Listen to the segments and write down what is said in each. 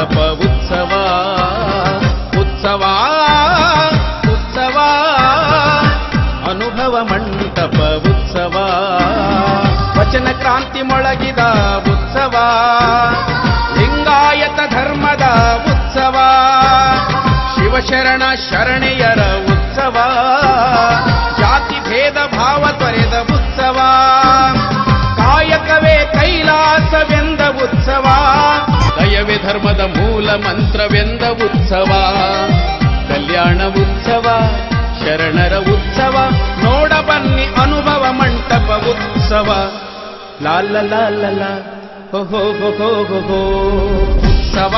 ಮಂಟಪ ಉತ್ಸವ ಉತ್ಸವ ಉತ್ಸವ. ಅನುಭವ ಮಂಟಪ, ಉತ್ಸವ. ವಚನ ಕ್ರಾಂತಿ ಮೊಳಗಿದ ಉತ್ಸವ. ಲಿಂಗಾಯತ ಧರ್ಮದ ಉತ್ಸವ. ಶಿವಶರಣ ಶರಣೆಯರ ಉತ್ಸವ. ದಯವೇ ಧರ್ಮದ ಮೂಲ ಮಂತ್ರವೆಂದ ಉತ್ಸವ. ಕಲ್ಯಾಣ ಉತ್ಸವ, ಶರಣರ ಉತ್ಸವ, ನೋಡ ಬನ್ನಿ ಅನುಭವ ಮಂಟಪ ಉತ್ಸವ. ಲಾಲ ಲಾಲ ಹೋ ಹೋ ಹೋ ಹೋ. ಉತ್ಸವ.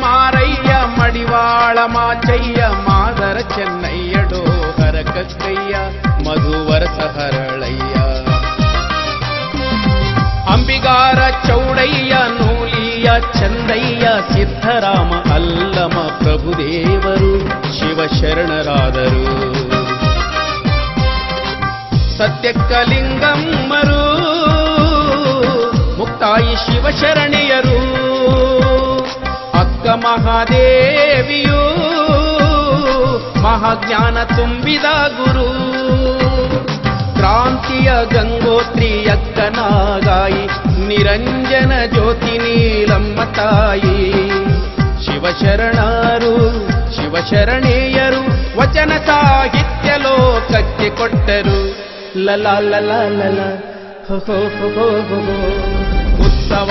ಮಾರಯ್ಯ, ಮಡಿವಾಳ ಮಾಚಯ್ಯ, ಮಾದರ ಚೆನ್ನಯ್ಯಡೋ ಹರಕಕ್ಕಯ್ಯ ಮಧುವರ ಸಹರಳಯ್ಯ. ಅಂಬಿಗಾರ ಚೌಡಯ್ಯ, ನೂಲಿಯ ಚಂದಯ್ಯ, ಸಿದ್ಧರಾಮ ಅಲ್ಲಮ ಪ್ರಭುದೇವರು, ಶಿವಶರಣರಾದರು. ಸತ್ಯಕ್ಕಲಿಂಗಮ್ಮರು, ಮುಕ್ತಾಯಿ ಶಿವಶರಣೆಯರು. ಮಹಾದೇವಿಯು, ಮಹಾಜ್ಞಾನ ತುಂಬಿದ ಗುರು. ಕ್ರಾಂತಿಯ ಗಂಗೋತ್ರಿ ಅಕ್ಕನಾಗಾಯಿ ನಿರಂಜನ ಜ್ಯೋತಿ ನೀಲಮ್ಮ ತಾಯಿ. ಶಿವಶರಣರು, ಶಿವಶರಣೆಯರು, ವಚನ ಸಾಹಿತ್ಯ ಲೋಕಕ್ಕೆ ಕೊಟ್ಟರು. ಲಲ ಲಲ ಲಲ ಹೋ ಹೋ ಹೋ ಹೋ. ಉತ್ಸವ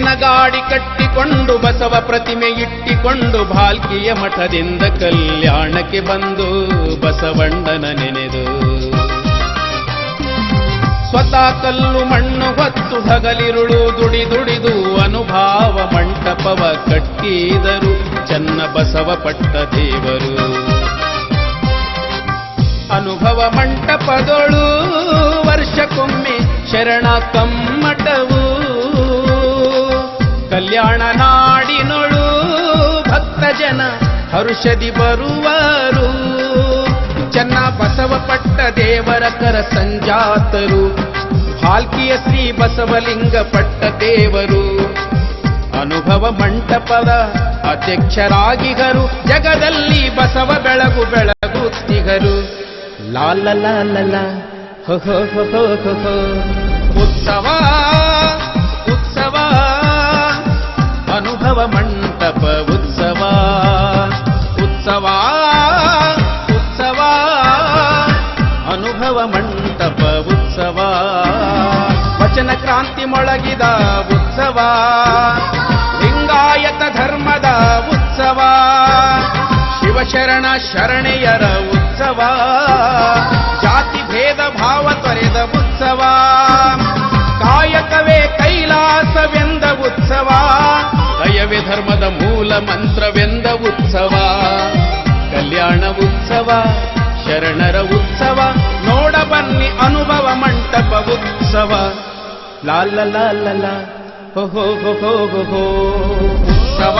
ಎತ್ತಿನ ಗಾಡಿ ಕಟ್ಟಿಕೊಂಡು ಬಸವ ಪ್ರತಿಮೆ ಇಟ್ಟಿಕೊಂಡು ಭಾಲ್ಕಿಯ ಮಠದಿಂದ ಕಲ್ಯಾಣಕ್ಕೆ ಬಂದು ಬಸವಣ್ಣನ ನೆನೆದು. ಸ್ವತಃ ಕಲ್ಲು ಮಣ್ಣು ಹೊತ್ತು ಹಗಲಿರುಳು ದುಡಿ ದುಡಿದು ಅನುಭಾವ ಮಂಟಪವ ಕಟ್ಟಿದರು ಚನ್ನ ಬಸವ ಪಟ್ಟ ದೇವರು. ಅನುಭವ ಮಂಟಪದೊಳು ವರ್ಷಕ್ಕೊಮ್ಮೆ ಶರಣ ಕಮ್ಮಟವು ಕಲ್ಯಾಣ ನಾಡಿನೊಳು ಭಕ್ತ ಜನ ಹರುಷದಿ ಬರುವರು. ಚೆನ್ನ ಬಸವ ಪಟ್ಟ ದೇವರ ಕರ ಸಂಜಾತರು. ಹಾಲ್ಕಿಯ ಶ್ರೀ ಬಸವಲಿಂಗ ಪಟ್ಟ ದೇವರು. ಅನುಭವ ಮಂಟಪದ ಅಧ್ಯಕ್ಷರಾಗಿಗರು. ಜಗದಲ್ಲಿ ಬಸವ ಬೆಳಗು ಬೆಳಗುತ್ತಿಗರು ಲಾಲ ಲಾಲ ಹೋ ಹೋ ಹೋ ಹೋ. ಉತ್ಸವ ಅನುಭವ ಮಂಟಪ ಉತ್ಸವ. ವಚನ ಕ್ರಾಂತಿ ಮೊಳಗಿದ ಉತ್ಸವ. ಲಿಂಗಾಯತ ಧರ್ಮದ ಉತ್ಸವ. ಶಿವಶರಣ ಶರಣೆಯರ ಉತ್ಸವ. ಜಾತಿ ಭೇದ ಭಾವ ತೊರೆದ ಉತ್ಸವ. ಕಾಯಕವೇ ಕೈಲಾಸವೆಂದ ಉತ್ಸವ. ದಯವೇ ಧರ್ಮದ ಮೂಲ ಮಂತ್ರವೆಂದ ಉತ್ಸವ. ಕಲ್ಯಾಣ ಉತ್ಸವ, ಶರಣರ ಉತ್ಸವ. ಬನ್ನಿ ಅನುಭವ ಮಂಟಪ ಉತ್ಸವ ಲಾಲ ಲಾಲ ಲಾ ಹೋ ಹೋ ಹೋ ಹೋ ಹೋ ಹೋ ಉತ್ಸವ